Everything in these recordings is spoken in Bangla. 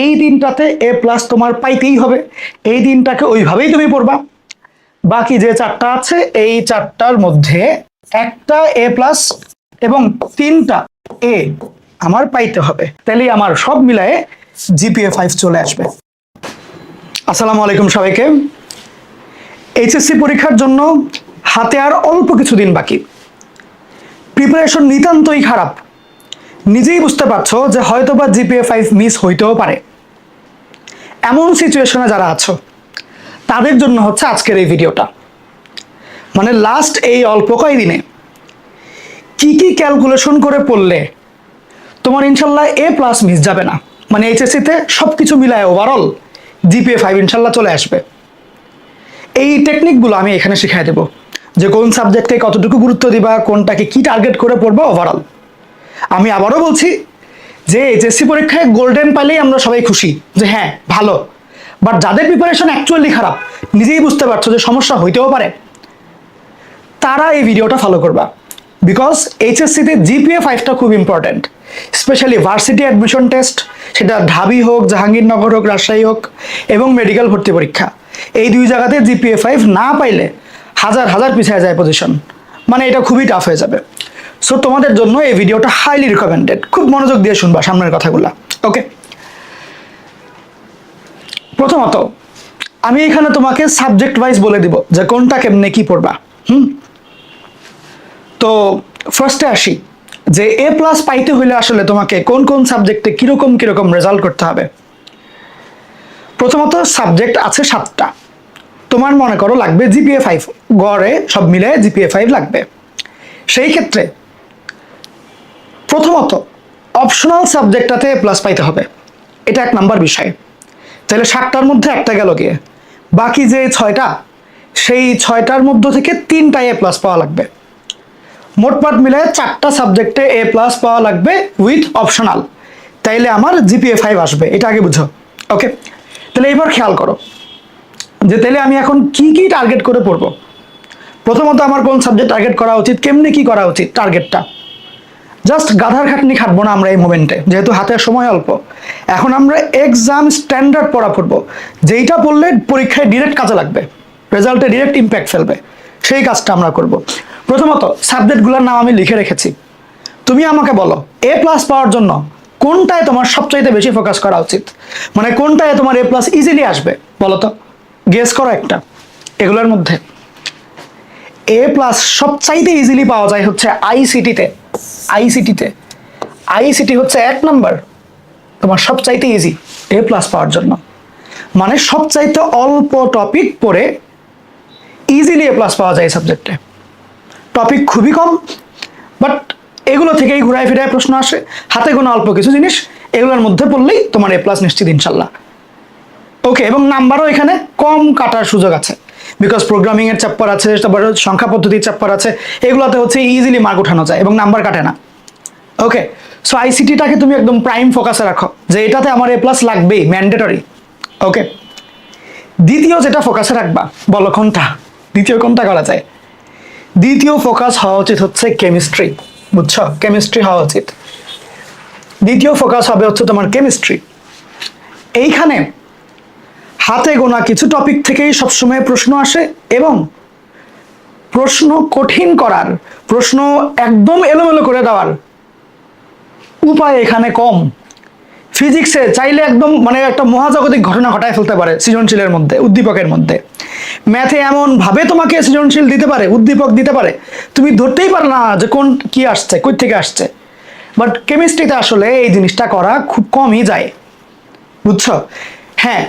এই দিনটাতে এ প্লাস তোমার পাইতেই হবে। এই দিনটাকে ওইভাবেই তুমি পড়বা। বাকি যে চারটা আছে, এই চারটার মধ্যে একটা এ প্লাস এবং তিনটা এ আমার পাইতে হবে। তাহলে আমার সব মিলায়ে জিপিএ ফাইভ চলে আসবে। আসসালামু আলাইকুম সবাইকে। এইচএসসি পরীক্ষার জন্য হাতে আর অল্প কিছুদিন বাকি। প্রিপারেশন নিতান্তই খারাপ। নিজেই বুঝতে পারছ যে হয়তো বা জিপিএ ফাইভ মিস হইতেও পারে। এমন সিচুয়েশনে যারা আছো, তাদের জন্য হচ্ছে আজকের এই ভিডিওটা মানে লাস্ট এই অল্প কয়েকদিনে কি কি ক্যালকুলেশন করে পড়লে তোমার ইনশাল্লাহ এ প্লাস মিস যাবে না। মানে এইচএসসিতে সব কিছু মিলায় ওভারঅল জিপিএ ফাইভ ইনশাল্লাহ চলে আসবে। এই টেকনিকগুলো আমি এখানে শিখাই দেবো যে কোন সাবজেক্টে কতটুকু গুরুত্ব দিবা, কোনটাকে কি টার্গেট করে পড়বা ওভারঅল আমি আবারও বলছি যে এইচএসসি পরীক্ষায় গোল্ডেন পাইলেই আমরা সবাই খুশি যে হ্যাঁ ভালো। বাট যাদের প্রিপারেশন অ্যাকচুয়ালি খারাপ, নিজেই বুঝতে পারছ যে সমস্যা হইতেও পারে। তারা এই ভিডিওটা ফলো করবা। বিকজ এইচএসসিতে জিপিএ ফাইভটা খুব important specially varsity admission test সেটা ঢাবি হোক, জাহাঙ্গীরনগর হোক, রাজশাহী হোক, এবং মেডিকেল ভর্তি পরীক্ষা। এই দুই জায়গাতে জিপিএ ফাইভ না পাইলে হাজার হাজার পিছিয়ে যায় পজিশন মানে এটা খুবই টাফ হয়ে যাবে। সো তোমাদের জন্য এই ভিডিওটা হাইলি রিকমেন্ডেড খুব মনোযোগ দিয়ে শুনবা সামনের কথাগুলো। ওকে প্রথমত, আমি এখানে তোমাকে সাবজেক্ট ওয়াইজ বলে দিব যে কোনটা কেমনে কি পড়বা। হুম? তো ফার্স্টে আসি যে এ প্লাস পাইতে হইলে আসলে তোমাকে কোন কোন সাবজেক্টে কীরকম কীরকম রেজাল্ট করতে হবে। প্রথমত সাবজেক্ট আছে সাতটা। তোমার মনে করো লাগবে জিপিএ ফাইভ গড়ে সব মিলে জিপিএ ফাইভ লাগবে। সেই ক্ষেত্রে প্রথমত অপশনাল সাবজেক্টটাতে প্লাস পাইতে হবে। এটা এক নাম্বার বিষয়। তাহলে সাতটার মধ্যে একটা গেল গিয়ে। বাকি যে ছয়টা, সেই ছয়টার মধ্য থেকে তিনটা এ প্লাস পাওয়া লাগবে। মোটমাট মিলে চারটা সাবজেক্টে এ প্লাস পাওয়া লাগবে উইথ অপশনাল তাইলে আমার জিপিএ ফাইভ আসবে, এটা আগে বুঝো। ওকে তাহলে এবার খেয়াল করো। যে তাহলে আমি এখন কি কি টার্গেট করে পড়ব? প্রথমত আমার কোন সাবজেক্ট টার্গেট করা উচিত, কেমনি কি করা উচিত টার্গেটটা জাস্ট গাধার খাটনি খাটবো না আমরা এই মোমেন্টে যেহেতু হাতের সময় অল্প। এখন আমরা এক্সাম স্ট্যান্ডার্ড পড়া পড়ব। যেইটা পড়লে পরীক্ষায় ডিরেক্ট কাজে লাগবে রেজাল্টে ডিরেক্ট ইম্প্যাক্ট ফেলবে। সেই কাজটা আমরা করব। প্রথমত সাবজেক্টগুলোর নাম আমি লিখে রেখেছি। তুমি আমাকে বলো এ প্লাস পাওয়ার জন্য কোনটায় তোমার সবচাইতে বেশি ফোকাস করা উচিত? মানে কোনটায় তোমার এ প্লাস ইজিলি আসবে? বলো তো। গেস করো একটা। এগুলোর মধ্যে। এ প্লাস সবচাইতে ইজিলি পাওয়া যায় হচ্ছে আইসিটিতে আইসিটিতে। আইসিটি হচ্ছে এক নাম্বার তোমার সবচাইতে ইজি এ প্লাস পাওয়ার জন্য। মানে সবচাইতে অল্প টপিক পড়ে ইজিলি এ প্লাস পাওয়া যায় এই সাবজেক্টে টপিক খুবই কম বাট এগুলো থেকেই ঘুরায় ফিরায় প্রশ্ন আসে। হাতে কোনো অল্প কিছু জিনিস, এগুলোর মধ্যে পড়লেই তোমার এ প্লাস নিশ্চিত ইনশাল্লাহ। ওকে এবং নাম্বারও এখানে কম কাটার সুযোগ আছে। বিকজ প্রোগ্রামিং এর চ্যাপ্টার আছে, তারপরে সংখ্যা পদ্ধতির চ্যাপ্টার আছে, এগুলোতে হচ্ছে ইজিলি মার্ক উঠানো যায় এবং নাম্বার কাটে না। ওকে সো আইসিটিটাকে তুমি একদম প্রাইম ফোকাসে রাখো, যে এটাতে আমার এ প্লাস লাগবেই ম্যান্ডেটরি ওকে দ্বিতীয় যেটা ফোকাসে রাখবা, বলো কোনটা? দ্বিতীয় কোনটা করা যায়? দ্বিতীয় ফোকাস হওয়া উচিত হচ্ছে কেমিস্ট্রি বুঝছ? কেমিস্ট্রি হওয়া উচিত। দ্বিতীয় ফোকাস হবে হচ্ছে তোমার কেমিস্ট্রি এইখানে হাতে গোনা কিছু টপিক থেকেই সবসময় প্রশ্ন আসে এবং প্রশ্ন কঠিন করার, প্রশ্ন একদম এলোমেলো করে দেওয়ার উপায় এখানে কম। ফিজিক্সে চাইলে একদম মানে একটা মহাজাগতিক ঘটনা ঘটায় ফেলতে পারে সৃজনশীলের মধ্যে, উদ্দীপকের মধ্যে। ম্যাথে এমন ভাবে তোমাকে সৃজনশীল দিতে পারে, উদ্দীপক দিতে পারে, তুমি ধরতেই পারো না যে কোন কি আসছে, কই থেকে আসছে। বাট কেমিস্ট্রিতে আসলে এই জিনিসটা করা খুব কমই যায়। বুঝছ? হ্যাঁ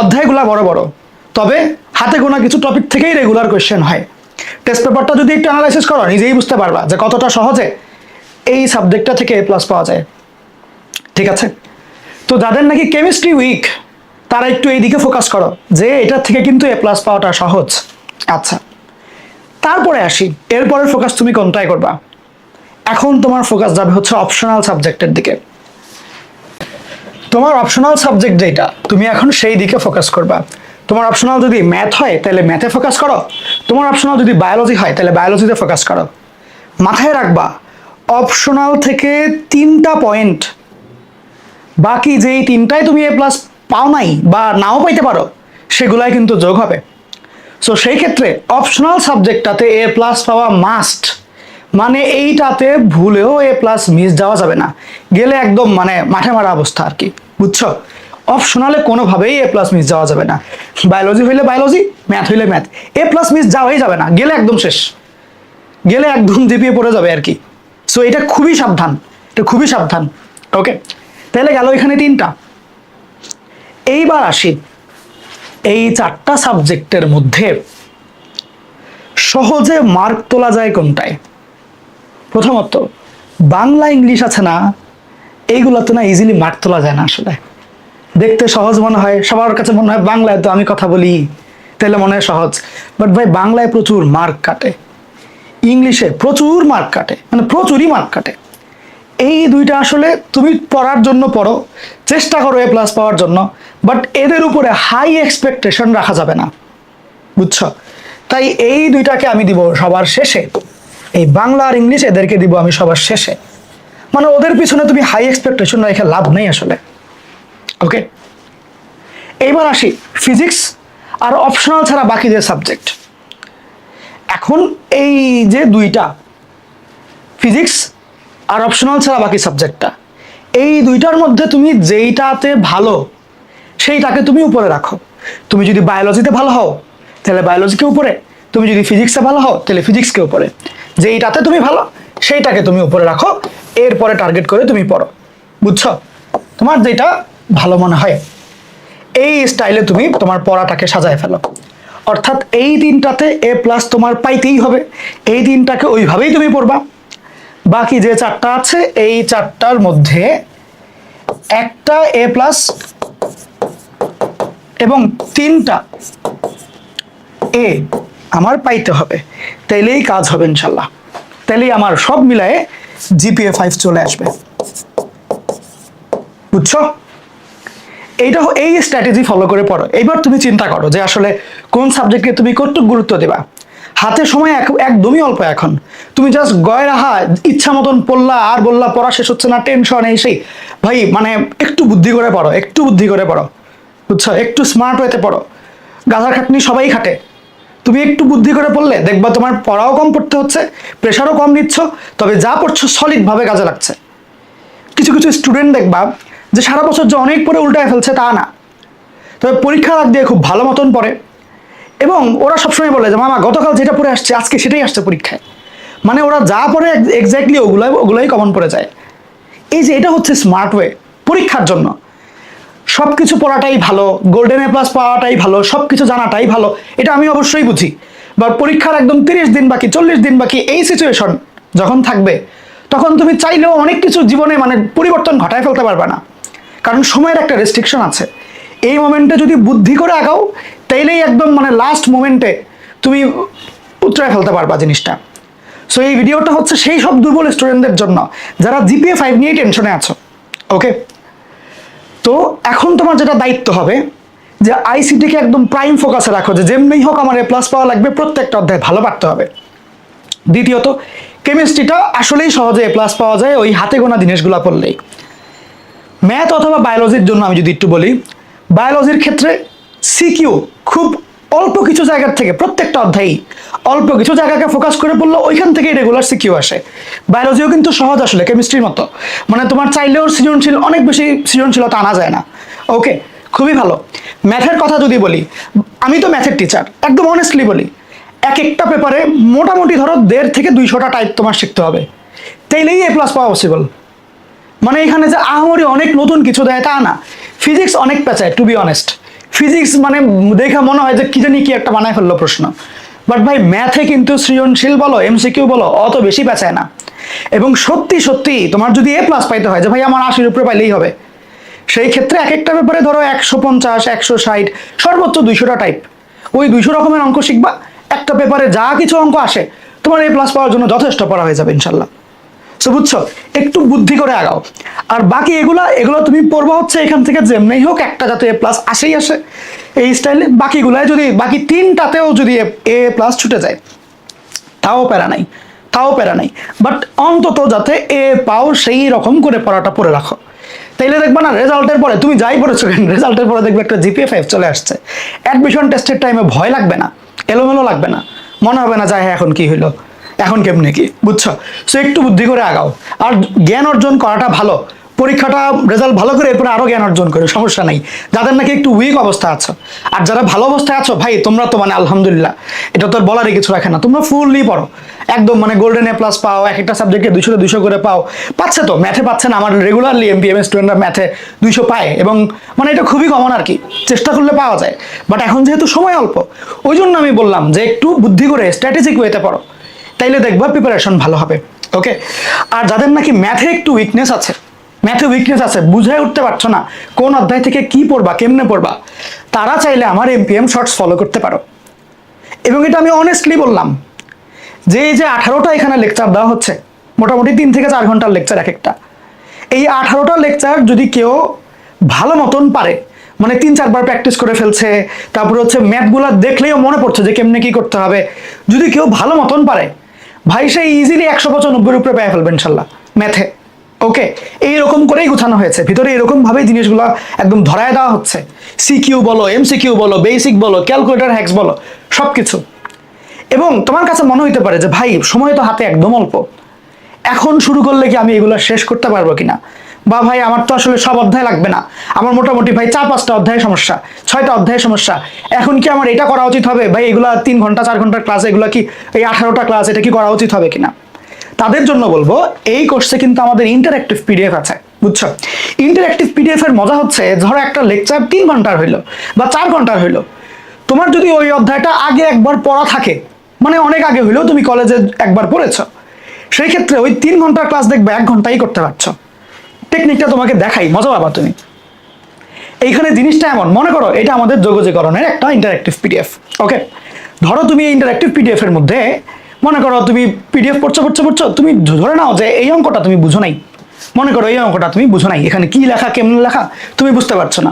অধ্যায়গুলা বড় বড়। তবে হাতে গোনা কিছু টপিক থেকেই রেগুলার কোয়েশ্চেন হয়। টেস্ট পেপারটা যদি একটু অ্যানালাইসিস করো, নিজেই বুঝতে পারবা যে কতটা সহজে এই সাবজেক্টটা থেকে এ প্লাস পাওয়া যায়। ঠিক আছে? তো যাদের নাকি কেমিস্ট্রি উইক তারা একটু এই দিকে ফোকাস করো যে এটার থেকে কিন্তু এ প্লাস পাওয়াটা সহজ। আচ্ছা তারপরে আসি। এরপরের ফোকাস তুমি কোনটায় করবা? এখন তোমার ফোকাস যাবে হচ্ছে অপশনাল সাবজেক্টের দিকে। তোমার অপশনাল সাবজেক্ট যেটা, তুমি এখন সেই দিকে ফোকাস করবা। তোমার অপশনাল যদি ম্যাথ হয়, তাহলে ম্যাথে ফোকাস করো। তোমার অপশনাল যদি বায়োলজি হয়, তাহলে বায়োলজিতে ফোকাস করো। মাথায় রাখবা অপশনাল থেকে তিনটা পয়েন্ট বাকি যেই তিনটায় তুমি এ প্লাস পাও নাই বা নাও পাইতে পারো, সেগুলাই কিন্তু যোগ হবে। সো সেই ক্ষেত্রে অপশনাল সাবজেক্টটাতে এ প্লাস পাওয়া মাস্ট মানে এইটাতে ভুলেও এ প্লাস মিস যাওয়া যাবে না। গেলে একদম মানে মাঠে মারা অবস্থা আর কি। বুঝছ? অপশনালে কোনোভাবেই এ প্লাস মিস যাওয়া যাবে না। বায়োলজি হইলে বায়োলজি ম্যাথ হইলে ম্যাথ এ প্লাস মিস যাওয়াই যাবে না, গেলে একদম শেষ। গেলে একদম জিপিয়ে পড়ে যাবে আর কি। সো এটা খুবই সাবধান, এটা খুবই সাবধান ওকে তাহলে গেল এখানে তিনটা। এইবার আসি এই চারটা সাবজেক্টের মধ্যে। সহজে মার্ক তোলা যায় কোনটায়? প্রথমত, বাংলা ইংলিশ আছে না? এইগুলোতে না ইজিলি মার্ক তোলা যায় না আসলে। দেখতে সহজ মনে হয়, সবার কাছে মনে হয় বাংলায় তো আমি কথা বলি তাহলে মনে হয় সহজ। বাট ভাই, বাংলায় প্রচুর মার্ক কাটে। ইংলিশে প্রচুর মার্ক কাটে মানে প্রচুরই মার্ক কাটে। এই দুইটা আসলে তুমি পড়ার জন্য পড়ো, চেষ্টা করো এ প্লাস পাওয়ার জন্য বাট এদের উপরে হাই এক্সপেকটেশন রাখা যাবে না। বুঝছ? তাই এই দুইটাকে আমি দিব সবার শেষে। এই বাংলা আর ইংলিশ এদেরকে দিব আমি সবার শেষে। মানে ওদের পিছনে তুমি হাই এক্সপেকটেশন রেখে লাভ নেই আসলে। ওকে এইবার আসি ফিজিক্স আর অপশনাল ছাড়া বাকি যে সাবজেক্ট এখন এই যে দুইটা ফিজিক্স আর অপশনাল ছাড়া বাকি সাবজেক্টটা এই দুইটার মধ্যে তুমি যেইটাতে ভালো, সেইটাকে তুমি উপরে রাখো। তুমি যদি বায়োলজিতে ভালো হও, তাহলে বায়োলজিকে উপরে। তুমি যদি ফিজিক্সে ভালো হও, তাহলে ফিজিক্সকে উপরে। যেইটাতে তুমি ভালো সেইটাকে তুমি উপরে রাখো, এরপরে টার্গেট করে তুমি পড়ো। বুঝছ? তোমার যেটা ভালো মনে হয়, এই স্টাইলে তুমি তোমার পড়াটাকে সাজায় ফেলো। অর্থাৎ এই দিনটাতে এ প্লাস তোমার পাইতেই হবে। এই দিনটাকে ওইভাবেই তুমি পড়বা। বাকি যে চারটা আছে, এই চারটার মধ্যে একটা এ প্লাস এবং তিনটা এ আমার পাইতে হবে। তাইলেই কাজ হবে ইনশাল্লাহ। তাইলেই আমার সব মিলায়ে জিপিএ ফাইভ চলে আসবে। বুঝছ? এইটা এই স্ট্র্যাটেজি ফলো করে পড়ো। এইবার তুমি চিন্তা করো যে আসলে কোন সাবজেক্টকে তুমি কতটুকু গুরুত্ব দেবা? হাতে সময় এক- একদমই অল্প এখন। তুমি জাস্ট গয় রাহা ইচ্ছা মতন পড়লা, আর বললা, পড়া শেষ হচ্ছে না টেনশন এই সেই। ভাই মানে একটু বুদ্ধি করে পড়ো, একটু বুদ্ধি করে পড়ো। বুঝছ? একটু স্মার্ট হইতে পড়ো। গাধার খাটনি সবাই খাটে। তুমি একটু বুদ্ধি করে পড়লে দেখবা তোমার পড়াও কম পড়তে হচ্ছে প্রেশারও কম নিচ্ছ, তবে যা পড়ছো সলিডভাবে কাজে লাগছে। কিছু কিছু স্টুডেন্ট দেখবা, যে সারা বছর যে অনেক পরে উল্টায় ফেলছে তা না। তবে পরীক্ষা আগ দিয়ে খুব ভালো মতন পড়ে। এবং ওরা সবসময় বলে যে, মামা, গতকাল যেটা পড়ে আসছে, আজকে সেটাই আসছে পরীক্ষায়। মানে ওরা যা পড়ে এক্স্যাক্টলি ওগুলোই ওগুলোই কমন পড়ে যায়। এই যে এটা হচ্ছে স্মার্ট ওয়ে পরীক্ষার জন্য। সব কিছু পড়াটাই ভালো গোল্ডেন এ প্লাস পাওয়াটাই ভালো সব কিছু জানাটাই ভালো, এটা আমি অবশ্যই বুঝি। বা পরীক্ষার একদম তিরিশ দিন বাকি, চল্লিশ দিন বাকি, এই সিচুয়েশন যখন থাকবে, তখন তুমি চাইলেও অনেক কিছু জীবনে মানে পরিবর্তন ঘটায় ফেলতে পারবে না। কারণ সময়ের একটা রেস্ট্রিকশন আছে। এই মোমেন্টে যদি বুদ্ধি করে আগাও, তাইলেই একদম মানে লাস্ট মোমেন্টে তুমি উতরায় ফেলতে পারবা জিনিসটা। সো এই ভিডিওটা হচ্ছে সেই সব দুর্বল স্টুডেন্টদের জন্য। যারা জিপিএ ফাইভ নিয়ে টেনশনে আছো ওকে তো এখন তোমার যেটা দায়িত্ব হবে যে আইসিটিকে একদম প্রাইম ফোকাসে রাখো, যে যেমনি হোক আমার এ প্লাস পাওয়া লাগবে, প্রত্যেকটা অধ্যায় ভালো পারতে হবে। দ্বিতীয়ত কেমিস্ট্রিটা আসলেই সহজে এ প্লাস পাওয়া যায় ওই হাতে গোনা জিনিসগুলো পড়লেই। ম্যাথ অথবা বায়োলজির জন্য আমি যদি একটু বলি বায়োলজির ক্ষেত্রে সিকিউ খুব অল্প কিছু জায়গার থেকে প্রত্যেকটা অধ্যায়ই অল্প কিছু জায়গাকে ফোকাস করে পড়ল ওইখান থেকেই রেগুলার সিকিউ আসে। বায়োলজিও কিন্তু সহজ আসলে কেমিস্ট্রির মতো। মানে তোমার চাইলেও সৃজনশীল, অনেক বেশি সৃজনশীলতা আনা যায় না। ওকে খুবই ভালো। ম্যাথের কথা যদি বলি, আমি তো ম্যাথের টিচার একদম অনেস্টলি বলি এক একটা পেপারে মোটামুটি ধরো দেড় থেকে দুইশোটা টাইপ তোমার শিখতে হবে। তাইলেই এ প্লাস পাওয়া পসিবল মানে এখানে যে আহামরি অনেক নতুন কিছু দেয় তা না। ফিজিক্স অনেক পেঁচায় টু বি অনেস্ট ফিজিক্স মানে দেখে মনে হয় যে কি জানি কি একটা বানায় ফেলল প্রশ্ন। বাট ভাই ম্যাথে কিন্তু সৃজনশীল বলো এমসিকিউ বলো, অত বেশি পেঁচায় না। এবং সত্যি সত্যি, তোমার যদি এ প্লাস পাইতে হয়, যে ভাই আমার আশির উপরে পাইলেই হবে। সেই ক্ষেত্রে এক একটা ব্যাপারে ধরো একশো পঞ্চাশ, একশো ষাট, সর্বোচ্চ দুইশোটা টাইপ ওই দুইশো রকমের অঙ্ক শিখবা। একটা পেপারে যা কিছু অঙ্ক আসে, তোমার এ প্লাস পাওয়ার জন্য যথেষ্ট পড়া হয়ে যাবে, ইনশাল্লাহ। সো বুঝছ? একটু বুদ্ধি করে আগাও। আর বাকি এগুলা, এগুলো তুমি পড়বা হচ্ছে এখান থেকে যেমনি হোক, একটা যাতে এ প্লাস আসেই আসে। এই স্টাইলে বাকিগুলায় যদি, বাকি তিনটাতেও যদি এ প্লাস ছুটে যায়, তাও প্যারা নাই, তাও প্যারা নাই। বাট অন্তত যাতে এ পাও সেই রকম করে পড়াটা পড়ে রাখো। তাইলে দেখবা না, রেজাল্টের পরে, তুমি যাই পড়েছো কেন, রেজাল্টের পরে দেখবে একটা জিপিএ ফাইভ চলে আসছে। অ্যাডমিশন টেস্টের টাইমে ভয় লাগবে না, এলোমেলো লাগবে না। মনে হবে না যায় এখন কি হইল। এখন কেমনে কি? বুঝছ? সো একটু বুদ্ধি করে আগাও। আর জ্ঞান অর্জন করাটা ভালো। পরীক্ষাটা রেজাল্ট ভালো করে এরপরে আরও জ্ঞান অর্জন করে, সমস্যা নাই। যাদের নাকি একটু উইক অবস্থা আছো। আর যারা ভালো অবস্থায় আছো, ভাই, তোমরা তো মানে আলহামদুলিল্লাহ, এটা তো বলারই কিছু রাখে না। তোমরা ফুললি পড়ো। একদম মানে গোল্ডেন এ প্লাস পাও, এক একটা সাবজেক্টে দুশো দুশো করে পাও। পাচ্ছে তো ম্যাথে পাচ্ছে না, আমার রেগুলারলি এমপিএম স্টুডেন্টরা ম্যাথে দুইশো পায়। এবং মানে এটা খুবই কমন আর কি, চেষ্টা করলে পাওয়া যায়। বাট এখন যেহেতু সময় অল্প ওই জন্য আমি বললাম যে একটু বুদ্ধি করে স্ট্র্যাটেজিক ওয়েতে পড়ো। তাইলে দেখবা প্রিপারেশন ভালো হবে ওকে আর যাদের নাকি ম্যাথে একটু উইকনেস আছে ম্যাথে উইকনেস আছে বুঝে উঠতে পারছ না, কোন অধ্যায় থেকে কি পড়বা, কেমনে পড়বা, তারা চাইলে আমার এমপিএম শর্টস ফলো করতে পারো। এবং এটা আমি অনেস্টলি বললাম, যে এই যে আঠারোটা এখানে লেকচার দেওয়া হচ্ছে, মোটামুটি তিন থেকে চার ঘণ্টার লেকচার এক একটা এই আঠারোটা লেকচার যদি কেউ ভালো মতন পারে মানে তিন চারবার প্র্যাকটিস করে ফেলছে, তারপরে হচ্ছে ম্যাথগুলো দেখলেও মনে পড়ছে যে কেমনে কি করতে হবে, যদি কেউ ভালো মতন পারে ভাই, সে ইজিলি একশো পঁচানব্বইয়ের উপরে পেয়ে ফেলবে, ইনশাল্লাহ। ম্যাথে। ওকে? এইরকম করেই গুছানো হয়েছে। ভিতরে এরকম ভাবেই জিনিসগুলো একদম ধরায় দেওয়া হচ্ছে। সিকিউ বলো, এমসিকিউ বলো, বেসিক বলো, ক্যালকুলেটার, হ্যাক্স বলো সব কিছু এবং তোমার কাছে মনে হইতে পারে যে, ভাই, সময় তো হাতে একদম অল্প। এখন শুরু করলে কি আমি এগুলো শেষ করতে পারব কিনা? বা ভাই, আমার তো আসলে সব অধ্যায় লাগবে না। আমার মোটামুটি ভাই চার, পাঁচটা অধ্যায় সমস্যা, ছয়টা অধ্যায় সমস্যা। এখন কি আমার এটা করা উচিত হবে? ভাই, এগুলা তিন ঘণ্টা, চার ঘণ্টার ক্লাস এগুলো কি এই আঠারোটা ক্লাস এটা কি করা উচিত হবে কিনা? তাদের জন্য বলব, এই কোর্সে কিন্তু আমাদের ইন্টারঅ্যাক্টিভ পিডিএফ আছে, বুঝছ? ইন্টারঅ্যাক্টিভ পিডিএফ এর মজা হচ্ছে, ধরো একটা লেকচার তিন ঘণ্টার হইল বা চার ঘণ্টার হইল। তোমার যদি ওই অধ্যায়টা আগে একবার পড়া থাকে মানে অনেক আগে হইলেও তুমি কলেজে একবার পড়েছ সেই ক্ষেত্রে ওই তিন ঘণ্টার ক্লাস দেখবে, এক ঘন্টাই করতে পারছ। টেকনিকটা তোমাকে দেখাই। মজা পাবা তুমি। এইখানে জিনিসটা এমন, মনে করো এটা আমাদের যোগাযোগকরণের একটা ইন্টারাক্টিভ পিডিএফ ওকে ধরো তুমি এই ইন্টারাক্টিভ পিডিএফ এর মধ্যে, মনে করো তুমি পিডিএফ পড়ছো পড়ছো পড়ছো, তুমি ধরে নাও যে এই অঙ্কটা তুমি বুঝো নাই। মনে করো এই অঙ্কটা তুমি বুঝো নাই। এখানে কি লেখা, কেমন লেখা, তুমি বুঝতে পারছ না।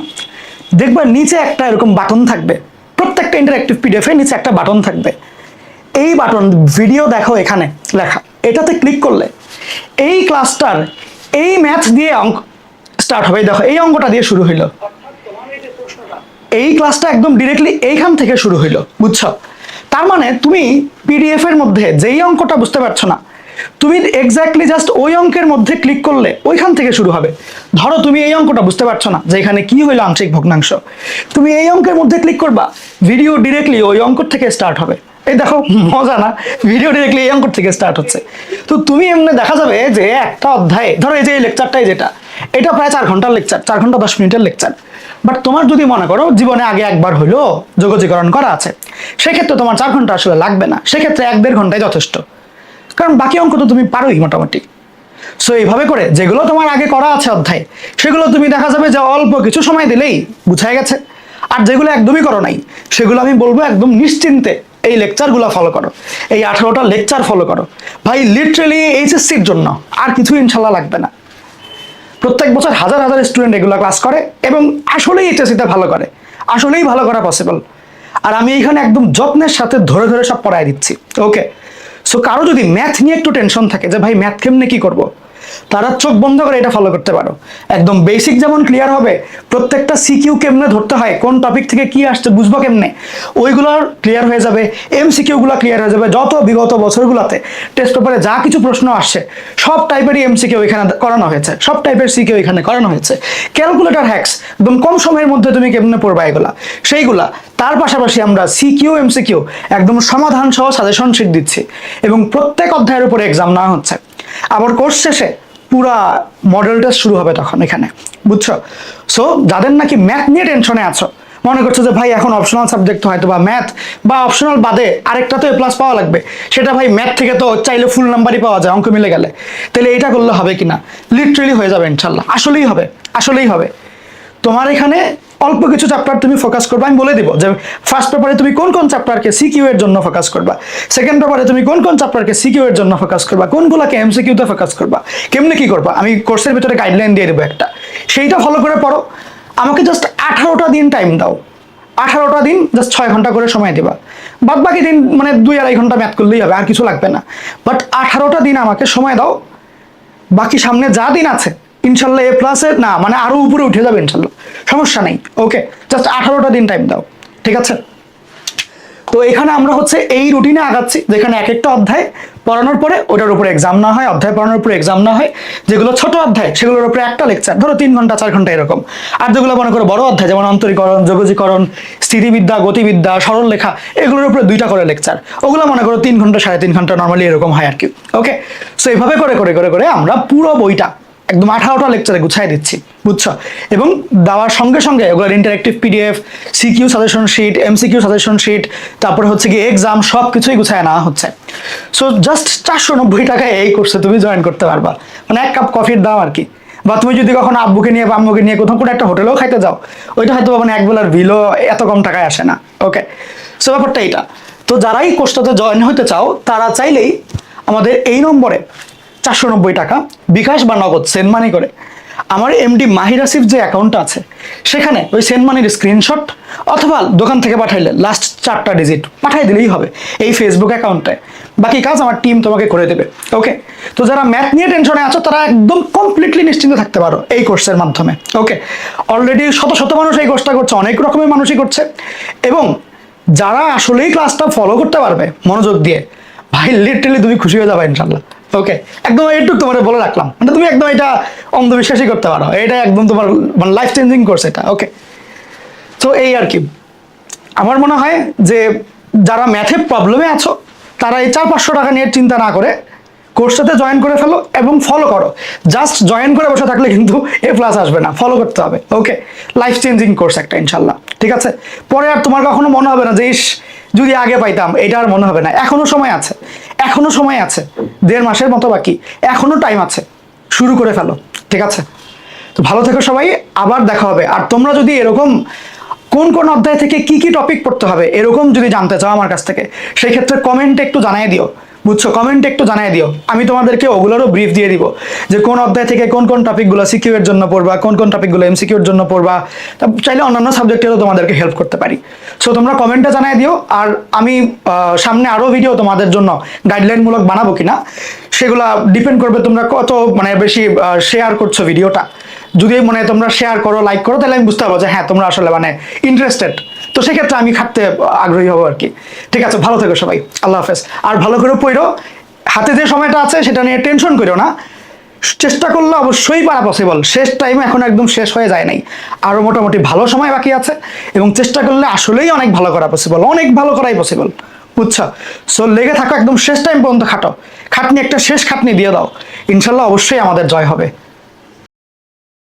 দেখবে নিচে একটা এরকম বাটন থাকবে। প্রত্যেকটা ইন্টারাক্টিভ পিডিএফ এর নিচে একটা বাটন থাকবে। এই বাটন ভিডিও দেখো এখানে লেখা। এটাতে ক্লিক করলে এই ক্লাসটার এই ম্যাথ দিয়ে অঙ্ক স্টার্ট হবে। দেখো, এই অঙ্কটা দিয়ে শুরু হইল। এই ক্লাসটা একদম ডিরেক্টলি এইখান থেকে শুরু হইল, বুঝছ? তার মানে তুমি পিডিএফ এর মধ্যে যেই অঙ্কটা বুঝতে পারছ না, তুমি এক্স্যাক্টলি জাস্ট ওই অঙ্কের মধ্যে ক্লিক করলে ওইখান থেকে শুরু হবে। ধরো তুমি এই অঙ্কটা বুঝতে পারছ না, যে এখানে কি হইল আংশিক ভগ্নাংশ। তুমি এই অঙ্কের মধ্যে ক্লিক করবা ভিডিও ডিরেক্টলি ওই অঙ্ক থেকে স্টার্ট হবে। এই দেখো, মজা না? ভিডিও ডিরেক্টলি এই অঙ্ক থেকে স্টার্ট হচ্ছে। তো তুমি এমনি দেখা যাবে যে একটা অধ্যায়ে, ধরো এই যে লেকচারটাই যেটা, এটা প্রায় চার ঘণ্টার লেকচার চার ঘণ্টা দশ মিনিটের লেকচার বাট তোমার যদি মনে করো, জীবনে আগে একবার হইল যোগাযোগকরণ করা আছে, সেক্ষেত্রে তোমার চার ঘণ্টা আসলে লাগবে না। সেক্ষেত্রে এক দেড় ঘন্টায় যথেষ্ট। কারণ বাকি অঙ্ক তো তুমি পারোই মোটামুটি। সো এইভাবে করে যেগুলো তোমার আগে করা আছে অধ্যায়, সেগুলো তুমি দেখা যাবে যে অল্প কিছু সময় দিলেই বুঝাই গেছে। আর যেগুলো একদমই করো নাই, সেগুলো আমি বলব একদম নিশ্চিন্তে এই লেকচারগুলো ফলো করো। এই আঠারোটা লেকচার ফলো করো। ভাই লিটারেলি এইচএসসির জন্য আর কিছু ইনশাল্লাহ লাগবে না। প্রত্যেক বছর হাজার হাজার স্টুডেন্ট এগুলো ক্লাস করে এবং আসলেই এইচএসসিতে ভালো করে। আসলেই ভালো করা পসিবল আর আমি এইখানে একদম যত্নের সাথে ধরে ধরে সব পড়ায় দিচ্ছি। ওকে সো কারও যদি ম্যাথ নিয়ে একটু টেনশন থাকে যে, ভাই ম্যাথ কেমনে কি করব? তারা চোখ বন্ধ করে এটা ফলো করতে পারো। একদম বেসিক যেমন ক্লিয়ার হবে, প্রত্যেকটা সিকিউ কেমনে ধরতে হয়, কোন টপিক থেকে কি আসছে বুঝব কেমনে? ওইগুলো ক্লিয়ার হয়ে যাবে এম সিকিউগুলো ক্লিয়ার হয়ে যাবে যত বিগত বছরগুলোতে। টেস্ট পেপারে যা কিছু প্রশ্ন আসছে, সব টাইপেরই এম সিকিউ এখানে করানো হয়েছে, সব টাইপের সিকিউ এখানে করানো হয়েছে। ক্যালকুলেটর হ্যাক্স একদম কম সময়ের মধ্যে তুমি কেমনে পড়বা এগুলা? সেইগুলা, তার পাশাপাশি আমরা সিকিউ এমসিকিউ একদম সমাধান সহ সাজেশন শিট দিচ্ছি। এবং প্রত্যেক অধ্যায়ের উপরে এক্সাম নেওয়া হচ্ছে। আবার কোর্স শেষে পুরা মডেলটা শুরু হবে তখন এখানে, বুঝছ? সো যাদের নাকি ম্যাথ নিয়ে টেনশনে আছো, মনে করছ যে ভাই এখন অপশনাল সাবজেক্ট হয়তো বা ম্যাথ বা অপশনাল বাদে আরেকটা তো এ প্লাস পাওয়া লাগবে, সেটা ভাই ম্যাথ থেকে তো চাইলে ফুল নাম্বারই পাওয়া যায়, অঙ্ক মিলে গেলে। তাহলে এটা করলে হবে কিনা? লিটারেলি হয়ে যাবে ইনশাল্লাহ। আসলেই হবে আসলেই হবে। তোমার এখানে অল্প কিছু চ্যাপ্টার তুমি ফোকাস করবে, আমি বলে দিব যে ফার্স্ট পেপারে তুমি কোন কোন চ্যাপ্টারকে সিকিউ এর জন্য ফোকাস করবা সেকেন্ড পেপারে তুমি কোন কোন চ্যাপ্টারকে সিকিউ এর জন্য ফোকাস করবা, কোনগুলোকে এমসিকিউতে ফোকাস করবা, কেমনে কি করবা, আমি কোর্সের ভিতরে গাইডলাইন দিয়ে দেবো একটা, সেইটা ফলো করে পড়ো, আমাকে জাস্ট আঠারোটা দিন টাইম দাও, আঠারোটা দিন জাস্ট ছয় ঘণ্টা করে সময় দেবা বাদ বাকি দিন মানে দুই আড়াই ঘণ্টা ম্যাথ করলেই হবে, আর কিছু লাগবে না বাট আঠারোটা দিন আমাকে সময় দাও, বাকি সামনে যা দিন আছে ইনশাল্লাহ এ প্লাসে না মানে আরও উপরে উঠে যাবে ইনশাল্লাহ। সমস্যা নেই। ওকে জাস্ট আঠারোটা দিন টাইম দাও। ঠিক আছে? তো এখানে আমরা হচ্ছে এই রুটিনে আগাচ্ছি, যেখানে এক একটা অধ্যায় পড়ানোর পরে ওটার উপরে এক্সাম না হয়, অধ্যায় পড়ানোর উপরে এক্সাম না হয়, যেগুলো ছোট অধ্যায়, সেগুলোর উপরে একটা লেকচার ধরো তিন ঘণ্টা, চার ঘণ্টা এরকম। আর যেগুলো মনে করো বড় অধ্যায়, যেমন অন্তরীকরণ, যোগজীকরণ, স্থিতিবিদ্যা, গতিবিদ্যা সরল লেখা এগুলোর উপরে দুইটা করে লেকচার ওগুলো মনে করো তিন ঘণ্টা, সাড়ে তিন ঘণ্টা নর্মালি এরকম হয় আর কি। ওকে সো এইভাবে করে করে করে করে আমরা পুরো বইটা একদম আঠারোটা লেকচারে গুছাই দিচ্ছি, বুঝছ? এবং দেওয়ার সঙ্গে সঙ্গে ওগুলোর interactive PDF CQ suggestion sheet MCQ suggestion sheet তারপরে হচ্ছে কি এক্সাম সব কিছুই গুছায় নেওয়া হচ্ছে। সো জাস্ট চারশো নব্বই টাকায় এই কোর্সে তুমি জয়েন করতে পারবা। মানে এক কাপ কফির দাম আর কি। বা তুমি যদি কখনো আব্বুকে নিয়ে বা আম্মুকে নিয়ে কোথাও কোনো একটা হোটেলেও খাইতে যাও, ওইটা হয়তো মানে এক বেলার বিলও এত কম টাকায় আসে না। ওকে সো ব্যাপারটা এইটা। তো যারাই কোর্সটাতে জয়েন হতে চাও, তারা চাইলেই আমাদের এই নম্বরে চারশো নব্বই টাকা, বিকাশ বা নগদ সেন্ড মানি করে। আমার এমডি মাহির আসিফ যে অ্যাকাউন্টটা আছে, সেখানে ওই সেন্ড মানির স্ক্রিনশট অথবা দোকান থেকে পাঠাইলে লাস্ট চারটা ডিজিট পাঠাই দিলেই হবে এই ফেসবুক অ্যাকাউন্টে বাকি কাজ আমার টিম তোমাকে করে দেবে। ওকে তো যারা ম্যাথ নিয়ে টেনশনে আছো, তারা একদম কমপ্লিটলি নিশ্চিন্ত থাকতে পারো এই কোর্সের মাধ্যমে। ওকে অলরেডি শত শত মানুষ এই কোর্সটা করছে, অনেক রকমের মানুষই করছে। এবং যারা আসলেই ক্লাসটা ফলো করতে পারবে মনোযোগ দিয়ে, ভাই লিটারালি তুমি খুশি হয়ে যাবে ইনশাল্লাহ ওকে একদম এইটুকু তোমার বলে রাখলাম। মানে তুমি একদম এটা অন্ধবিশ্বাসই করতে পারো। এটা একদম তোমার মানে লাইফ চেঞ্জিং কোর্স এটা ওকে তো এই আর কি। আমার মনে হয় যে যারা ম্যাথে প্রবলেমে আছো, তারা এই চার পাঁচশো টাকা নিয়ে চিন্তা না করে কোর্সটাতে জয়েন করে ফেলো এবং ফলো করো। জাস্ট জয়েন করে বসে থাকলে কিন্তু এ প্লাস আসবে না। ফলো করতে হবে ওকে লাইফ চেঞ্জিং কোর্স একটা, ইনশাল্লাহ। ঠিক আছে? পরে আর তোমার কখনো মনে হবে না যে, ইস, যদি আগে পাইতাম, এটা আর মনে হবে না। এখনও সময় আছে। এখনও সময় আছে, দেড় মাসের মতো বাকি, এখনও টাইম আছে, শুরু করে ফেলো, ঠিক আছে? তো ভালো থেকো সবাই, আবার দেখা হবে। আর তোমরা যদি এরকম কোন কোন অধ্যায় থেকে কি কি টপিক পড়তে হবে, এরকম যদি জানতে চাও আমার কাছ থেকে, সেই ক্ষেত্রে কমেন্টে একটু জানাই দিও। বুঝছ? কমেন্টে একটু জানিয়ে দিও। আমি তোমাদেরকে ওগুলোরও ব্রিফ দিয়ে দিব যে কোন অধ্যায় থেকে কোন কোন টপিকগুলো সিকিউ এর জন্য পড়বা, কোন কোন টপিকগুলো এমসিকিউ এর জন্য পড়বা, তা চাইলে অন্যান্য সাবজেক্টেরও তোমাদেরকে হেল্প করতে পারি। সো তোমরা কমেন্টে জানিয়ে দিও, আর আমি সামনে আরও ভিডিও তোমাদের জন্য গাইডলাইনমূলক বানাবো কিনা, সেগুলো ডিপেন্ড করবে তোমরা কত মানে বেশি শেয়ার করছ ভিডিওটা যদি মানে তোমরা শেয়ার করো লাইক করো, তাহলে আমি বুঝতে পারব যে হ্যাঁ তোমরা আসলে মানে ইন্টারেস্টেড তো সেক্ষেত্রে আমি খাটতে আগ্রহী হব আর কি। ঠিক আছে, ভালো থেকো সবাই। আল্লাহ হাফেজ। আর ভালো করে পড়ো। হাতে যে সময়টা আছে, সেটা নিয়ে টেনশন করো না। চেষ্টা করলে অবশ্যই পারা পসিবল শেষ টাইমে এখন একদম শেষ হয়ে যায় নাই। আরও মোটামুটি ভালো সময় বাকি আছে। এবং চেষ্টা করলে আসলেই অনেক ভালো করা পসিবল অনেক ভালো করাই পসিবল বুঝছ? সো লেগে থাকো একদম শেষ টাইম পর্যন্ত খাটো। খাটনি একটা শেষ খাটনি দিয়ে দাও। ইনশাল্লাহ অবশ্যই আমাদের জয় হবে।